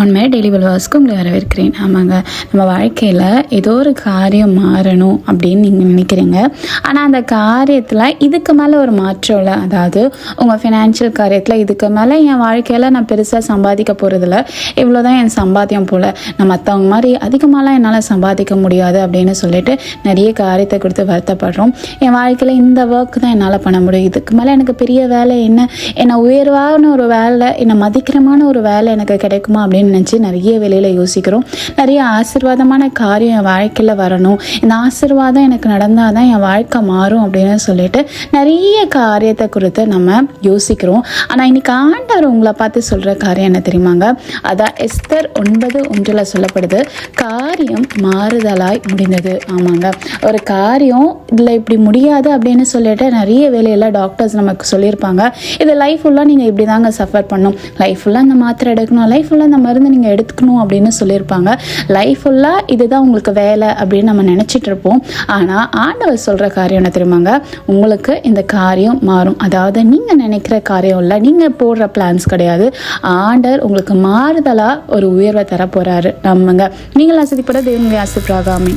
உண்மையாக டெய்லி வில்வாஸ்க்கு உங்களை வரவேற்கிறேன். ஆமாங்க. நம்ம வாழ்க்கையில் ஏதோ ஒரு காரியம் மாறணும் அப்படின்னு நீங்கள் நினைக்கிறீங்க. ஆனால் அந்த காரியத்தில் இதுக்கு மேலே ஒரு மாற்றம் இல்லை. அதாவது உங்கள் ஃபினான்ஷியல் காரியத்தில் இதுக்கு மேலே என் வாழ்க்கையில் நான் பெருசாக சம்பாதிக்க போகிறதில்ல இவ்வளோ தான் என் சம்பாத்தியம் போல். நான் மற்றவங்க மாதிரி அதிகமாகலாம் என்னால் சம்பாதிக்க முடியாது அப்படின்னு சொல்லிட்டு நிறைய காரியத்தை கொடுத்து வருத்தப்படுறோம். என் வாழ்க்கையில் இந்த ஒர்க் தான் என்னால் பண்ண முடியும். இதுக்கு மேலே எனக்கு பெரிய வேலை என்ன? என்னை உயர்வான ஒரு வேலை என்னை மதிக்கிறமான ஒரு வேலை எனக்கு கிடைக்குமா அப்படின்னு நினச்சி நிறைய வேலையில் யோசிக்கிறோம். நிறைய ஆசீர்வாதமான காரியம் என் வாழ்க்கையில் வரணும். இந்த ஆசீர்வாதம் எனக்கு நடந்தால் தான் என் வாழ்க்கை மாறும் அப்படின்னு சொல்லிட்டு நிறைய காரியத்தை குறித்து நம்ம யோசிக்கிறோம். ஆனால் இன்னைக்கு ஆண்டவர் உங்களை பார்த்து சொல்கிற காரியம் என்ன தெரியுமாங்க? அதான் எஸ்தர் ஒன்பது ஒன்றில் சொல்லப்படுது காரியம் மாறுதலாய் முடிந்தது. ஆமாங்க. ஒரு காரியம் இதில் இப்படி முடியாது அப்படின்னு சொல்லிட்டு நிறைய வேலையில் டாக்டர்ஸ் நமக்கு சொல்லியிருப்பாங்க. இது லைஃப் ஃபுல்லாக நீங்கள் இப்படி தாங்க சஃபர் பண்ணும் லைஃப் ஃபுல்லாக இந்த மாத்திரை எடுக்கணும். லைஃப் ஃபுல்லாக இந்த மருந்து நீங்கள் எடுத்துக்கணும் அப்படின்னு சொல்லியிருப்பாங்க. லைஃப் ஃபுல்லாக இதுதான் உங்களுக்கு வேலை அப்படின்னு நம்ம நினச்சிட்டு இருப்போம். ஆனால் ஆண்டவர் சொல்கிற காரியம் என்ன தெரியுமாங்க? உங்களுக்கு இந்த காரியம் மாறும். அதாவது நீங்கள் நினைக்கிற காரியம் இல்லை நீங்கள் போடுற பிளான்ஸ் கிடையாது. ஆண்டவர் உங்களுக்கு மாறுதலாக ஒரு உயர்வை தர போகிறாரு நம்மங்க நீங்கள் ஆசைப்பட தேவனுடைய ஆசைப்படாகாமே